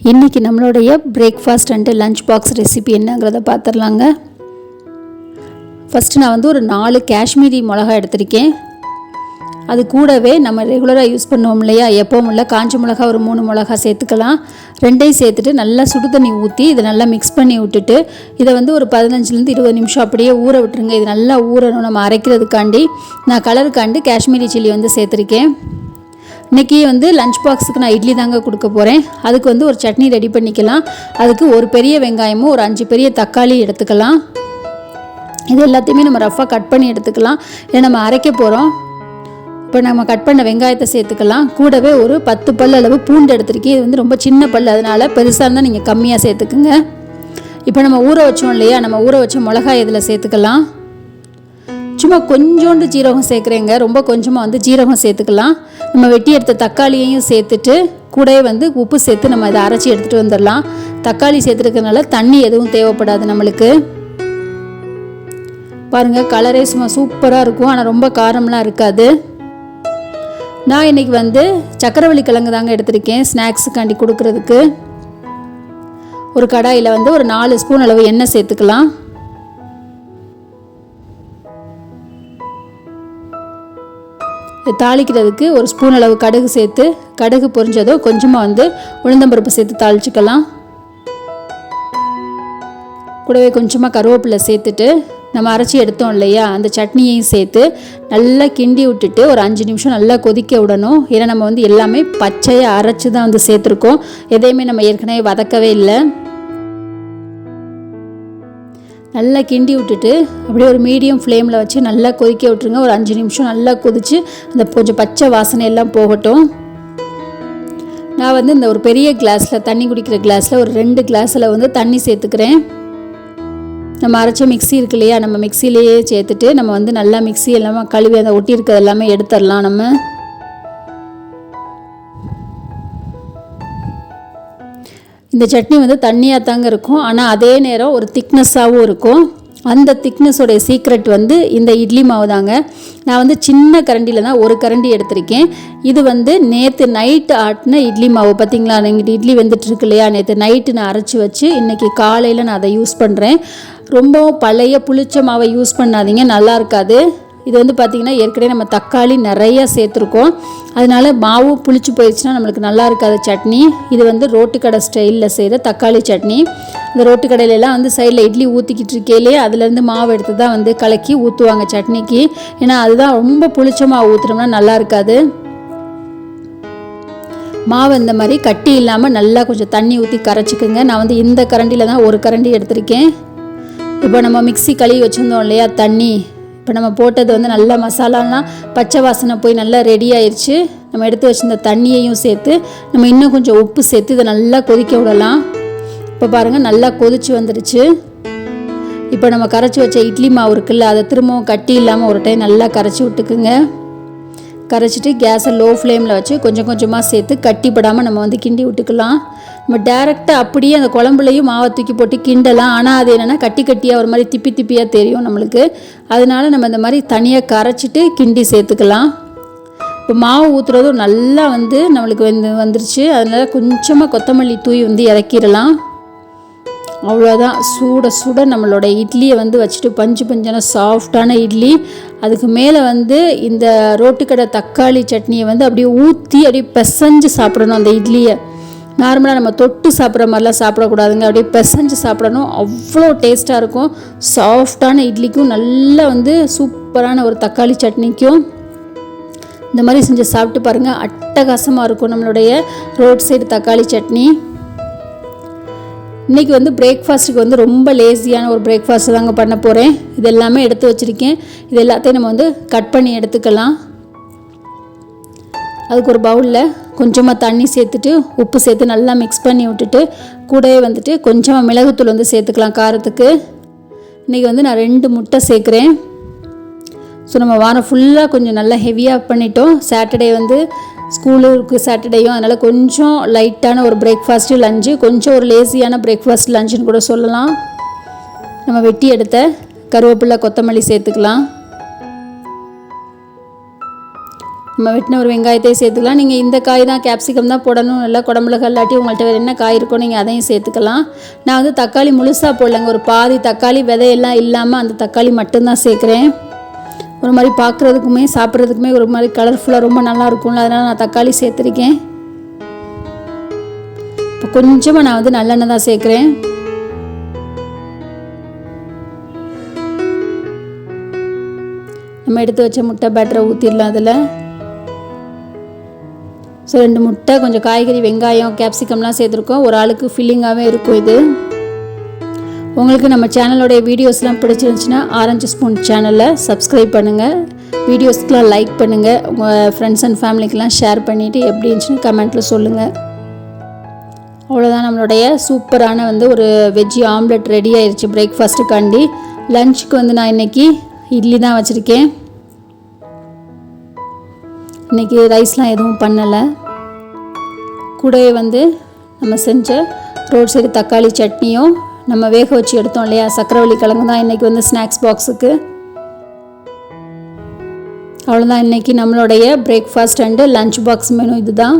இன்றைக்கி நம்மளுடைய breakfast and lunch box recipe என்னங்கிறத பார்த்துடலாங்க ஃபஸ்ட்டு நான் வந்து ஒரு நாலு காஷ்மீரி மிளகா எடுத்திருக்கேன். அது கூடவே நம்ம ரெகுலராக யூஸ் பண்ணுவோம் இல்லையா? எப்போவும் இல்லை காஞ்ச மிளகா ஒரு மூணு மிளகா சேர்த்துக்கலாம். ரெண்டையும் சேர்த்துட்டு நல்லா சுடு தண்ணி ஊற்றி இதை நல்லா மிக்ஸ் பண்ணி விட்டுட்டு இதை வந்து ஒரு பதினஞ்சுலேருந்து இருபது நிமிஷம் அப்படியே ஊற விட்டுருங்க. இது நல்லா ஊறணும். நம்ம அரைக்கிறதுக்காண்டி நான் கலருக்காண்டி காஷ்மீரி சில்லி வந்து சேர்த்துருக்கேன். இன்றைக்கி வந்து லஞ்ச் பாக்ஸுக்கு நான் இட்லி தாங்க கொடுக்க போகிறேன் அதுக்கு வந்து ஒரு சட்னி ரெடி பண்ணிக்கலாம். அதுக்கு ஒரு பெரிய வெங்காயமும் ஒரு அஞ்சு பெரிய தக்காளி எடுத்துக்கலாம். இது எல்லாத்தையுமே நம்ம ரஃபாக கட் பண்ணி எடுத்துக்கலாம். ஏன்னா நம்ம அரைக்க போகிறோம் இப்போ நம்ம கட் பண்ண வெங்காயத்தை சேர்த்துக்கலாம். கூடவே ஒரு பத்து பல் அளவு பூண்டு எடுத்திருக்கேன். இது வந்து ரொம்ப சின்ன பல் அதனால் பெருசாக இருந்தால் நீங்கள் கம்மியாக சேர்த்துக்குங்க. இப்போ நம்ம ஊற வச்சோம் இல்லையா? நம்ம ஊற வச்ச மிளகாய் இதில் சேர்த்துக்கலாம். சும்மா கொஞ்சோண்டு ஜீரகம் சேர்க்குறேங்க. ரொம்ப கொஞ்சமாக வந்து ஜீரகம் சேர்த்துக்கலாம். நம்ம வெட்டி எடுத்த தக்காளியையும் சேர்த்துட்டு கூடவே வந்து உப்பு சேர்த்து நம்ம இதை அரைச்சி எடுத்துகிட்டு வந்துடலாம். தக்காளி சேர்த்துருக்கனால தண்ணி எதுவும் தேவைப்படாது நம்மளுக்கு. பாருங்கள் கலரே சும்மா சூப்பராக இருக்கும். ஆனால் ரொம்ப காரம்லாம் இருக்காது. நான் இன்றைக்கி வந்து சக்கரவள்ளி கிழங்கு தாங்க எடுத்திருக்கேன் ஸ்நாக்ஸுக்காண்டி கொடுக்குறதுக்கு. ஒரு கடாயில் வந்து ஒரு நாலு ஸ்பூன் அளவு எண்ணெய் சேர்த்துக்கலாம். தாளிக்கிறதுக்கு ஒரு ஸ்பூன் அளவு கடுகு சேர்த்து கடுகு பொரிஞ்சதோ கொஞ்சமாக வந்து உளுந்தம்பருப்பு சேர்த்து தாளிச்சுக்கலாம். கூடவே கொஞ்சமாக கருவேப்பிலை சேர்த்துட்டு நம்ம அரைச்சி எடுத்தோம் இல்லையா அந்த சட்னியையும் சேர்த்து நல்லா கிண்டி விட்டுட்டு ஒரு அஞ்சு நிமிஷம் நல்லா கொதிக்க விடணும். ஏன்னா நம்ம வந்து எல்லாமே பச்சையாக அரைச்சி தான் வந்து சேர்த்துருக்கோம். எதையுமே நம்ம ஏற்கனவே வதக்கவே இல்லை. நல்லா கிண்டி விட்டுட்டு அப்படியே ஒரு மீடியம் ஃப்ளேமில் வச்சு நல்லா கொதிக்க விட்டுருங்க. ஒரு அஞ்சு நிமிஷம் நல்லா கொதித்து அந்த கொஞ்சம் பச்சை வாசனை எல்லாம் போகட்டும். நான் வந்து இந்த ஒரு பெரிய கிளாஸில் தண்ணி குடிக்கிற கிளாஸில் ஒரு ரெண்டு கிளாஸில் வந்து தண்ணி சேர்த்துக்கிறேன். நம்ம அரைச்ச மிக்ஸி இருக்கு இல்லையா? நம்ம மிக்சிலேயே சேர்த்துட்டு நம்ம வந்து நல்லா மிக்ஸி எல்லாமே கழுவி அதை ஒட்டி இருக்கிறது எல்லாமே எடுத்துடலாம் நம்ம. இந்த சட்னி வந்து தண்ணியாக தாங்க இருக்கும். ஆனால் அதே நேரம் ஒரு திக்னஸ்ஸாகவும் இருக்கும். அந்த திக்னஸோடைய சீக்ரெட் வந்து இந்த இட்லி மாவு தாங்க. நான் வந்து சின்ன கரண்டியில் தான் ஒரு கரண்டி எடுத்திருக்கேன். இது வந்து நேற்று நைட்டு ஆட்டின இட்லி மாவு. பார்த்தீங்களா எங்கிட்ட இட்லி வெந்துட்டுருக்கு இல்லையா? நேற்று நைட்டு நான் அரைச்சி வச்சு இன்றைக்கி காலையில் நான் அதை யூஸ் பண்ணுறேன் ரொம்பவும் பழைய புளிச்ச மாவை யூஸ் பண்ணாதீங்க. நல்லா இருக்காது. இது வந்து பார்த்திங்கன்னா ஏற்கனவே நம்ம தக்காளி நிறையா சேர்த்துருக்கோம். அதனால மாவு புளிச்சு போயிடுச்சுன்னா நம்மளுக்கு நல்லா இருக்காது சட்னி. இது வந்து ரோட்டு கடை ஸ்டைலில் செய்கிற தக்காளி சட்னி. இந்த ரோட்டு கடையிலலாம் வந்து சைடில் இட்லி ஊற்றிக்கிட்டு இருக்கையிலே அதுலேருந்து மாவு எடுத்து தான் வந்து கலக்கி ஊற்றுவாங்க சட்னிக்கு. ஏன்னா அதுதான் ரொம்ப புளிச்ச மாவு ஊற்றுனோம்னா நல்லா இருக்காது. மாவு இந்த மாதிரி கட்டி இல்லாமல் நல்லா கொஞ்சம் தண்ணி ஊற்றி கரைச்சிக்குங்க. நான் வந்து இந்த கரண்டியில் தான் ஒரு கரண்டி எடுத்திருக்கேன். இப்போ நம்ம மிக்சி கழுவி வச்சுருந்தோம் இல்லையா? தண்ணி. இப்போ நம்ம போட்டது வந்து நல்லா மசாலாலாம் பச்சை வாசனை போய் நல்லா ரெடி ஆயிடுச்சு நம்ம எடுத்து வச்சிருந்த தண்ணியையும் சேர்த்து நம்ம இன்னும் கொஞ்சம் உப்பு சேர்த்து இதை நல்லா கொதிக்க விடலாம். இப்போ பாருங்கள் நல்லா கொதிச்சு வந்துடுச்சு. இப்போ நம்ம கரைச்சி வச்ச இட்லி மாவு இருக்குல்ல அதை திரும்பவும் கட்டி இல்லாமல் ஒரு டைம் நல்லா கரைச்சி விட்டுக்குங்க. கரைச்சிட்டு கேஸை லோ ஃப்ளேமில் வச்சு கொஞ்சம் கொஞ்சமாக சேர்த்து கட்டிப்படாமல் நம்ம வந்து கிண்டி விட்டுக்கலாம். நம்ம டேரெக்டாக அப்படியே அந்த குழம்புலையும் மாவை தூக்கி போட்டு கிண்டலாம். ஆனால் அது என்னென்னா கட்டி கட்டியாக ஒரு மாதிரி திப்பி திப்பியாக தெரியும் நம்மளுக்கு. அதனால நம்ம இந்த மாதிரி தனியாக கரைச்சிட்டு கிண்டி சேர்த்துக்கலாம். இப்போ மாவு ஊற்றுறதும் நல்லா வந்து நம்மளுக்கு வந்து வந்துருச்சு. அதனால் கொஞ்சமாக கொத்தமல்லி தூவி வந்து இறக்கிடலாம். அவ்வளோதான் சூட சுட நம்மளோட இட்லியை வந்து வச்சுட்டு பஞ்சு பஞ்சான சாஃப்டான இட்லி. அதுக்கு மேலே வந்து இந்த ரோட்டுக்கடை தக்காளி சட்னியை வந்து அப்படியே ஊற்றி அப்படியே பிசைஞ்சு சாப்பிடணும் அந்த இட்லியை. நார்மலாக நம்ம தொட்டு சாப்பிட்ற மாதிரிலாம் சாப்பிடக்கூடாதுங்க. அப்படியே பிசைஞ்சு சாப்பிடணும். அவ்வளோ டேஸ்ட்டாக இருக்கும். சாஃப்டான இட்லிக்கும் நல்லா வந்து சூப்பரான ஒரு தக்காளி சட்னிக்கும். இந்த மாதிரி செஞ்சு சாப்பிட்டு பாருங்கள் அட்டகாசமாக இருக்கும் நம்மளுடைய ரோட் சைடு தக்காளி சட்னி. இன்றைக்கி வந்து பிரேக்ஃபாஸ்ட்டுக்கு வந்து ரொம்ப லேசியான ஒரு பிரேக்ஃபாஸ்ட் தாங்க பண்ண போகிறேன் இது எல்லாமே எடுத்து வச்சுருக்கேன். இது எல்லாத்தையும் நம்ம வந்து கட் பண்ணி எடுத்துக்கலாம். அதுக்கு ஒரு பவுலில் கொஞ்சமாக தண்ணி சேர்த்துட்டு உப்பு சேர்த்து நல்லா மிக்ஸ் பண்ணி விட்டுட்டு கூடவே வந்துட்டு கொஞ்சமாக மிளகுத்தூள் வந்து சேர்த்துக்கலாம் காரத்துக்கு. இன்றைக்கி வந்து நான் ரெண்டு முட்டை சேர்க்குறேன். ஸோ நம்ம வாரம் ஃபுல்லாக கொஞ்சம் நல்லா ஹெவியாக பண்ணிட்டோம். சாட்டர்டே வந்து ஸ்கூலு இருக்குது சாட்டர்டேயும் அதனால் கொஞ்சம் லைட்டான ஒரு பிரேக்ஃபாஸ்ட்டு லஞ்சு கொஞ்சம் ஒரு லேசியான பிரேக்ஃபாஸ்ட் லஞ்சுன்னு கூட சொல்லலாம். நம்ம வெட்டி எடுத்த கருவேப்பிலை கொத்தமல்லி சேர்த்துக்கலாம். நம்ம வெட்டின ஒரு வெங்காயத்தையும் சேர்த்துக்கலாம். நீங்கள் இந்த காய் தான் கேப்சிகம் தான் போடணும். இல்லை குடமிளகா இல்லாட்டி உங்கள்கிட்ட வேறு என்ன காய் இருக்கோ நீங்கள் அதையும் சேர்த்துக்கலாம். நான் வந்து தக்காளி முழுசாக போடலங்க. ஒரு பாதி தக்காளி விதையெல்லாம் இல்லாமல் அந்த தக்காளி மட்டும்தான் சேர்க்குறேன். ஒரு மாதிரி பார்க்குறதுக்குமே சாப்பிட்றதுக்குமே ஒரு மாதிரி கலர்ஃபுல்லாக ரொம்ப நல்லா இருக்கும்ல. அதனால் நான் தக்காளி சேர்த்துருக்கேன். இப்போ கொஞ்சமாக நான் வந்து நல்லெண்ணெய் தான் சேர்க்குறேன். நம்ம எடுத்து வச்ச முட்டை பேட்டரை ஊற்றிடலாம் அதில். ஸோ ரெண்டு முட்டை கொஞ்சம் காய்கறி வெங்காயம் கேப்சிகம்லாம் சேர்த்துருக்கோம். ஒரு ஆளுக்கு ஃபில்லிங்காகவே இருக்கும் இது. உங்களுக்கு நம்ம சேனலோடைய வீடியோஸ்லாம் பிடிச்சிருந்துச்சுன்னா ஆரஞ்சு ஸ்பூன் சேனலை சப்ஸ்கிரைப் பண்ணுங்கள் வீடியோஸ்க்கெலாம் லைக் பண்ணுங்கள் உங்கள் ஃப்ரெண்ட்ஸ் அண்ட் ஃபேமிலிக்கெலாம் ஷேர் பண்ணிவிட்டு எப்படி இருந்துச்சுன்னு கமெண்ட்டில் சொல்லுங்கள் அவ்வளோதான் நம்மளுடைய சூப்பரான வந்து ஒரு வெஜ்ஜி ஆம்லெட் ரெடி ஆயிடுச்சு பிரேக்ஃபாஸ்ட்டுக்காண்டி லஞ்சுக்கு வந்து நான் இன்றைக்கி இட்லி தான் வச்சுருக்கேன். இன்றைக்கி ரைஸ்லாம் எதுவும் பண்ணலை. கூடவே வந்து நம்ம செஞ்ச ரோட் சைடு தக்காளி சட்னியும் நம்ம வேக வச்சு எடுத்தோம் இல்லையா? சக்கரவள்ளி கிழங்கு தான் இன்றைக்கி வந்து ஸ்நாக்ஸ் பாக்ஸுக்கு அவ்வளோதான் இன்றைக்கி நம்மளுடைய breakfast and lunch box menu இதுதான்.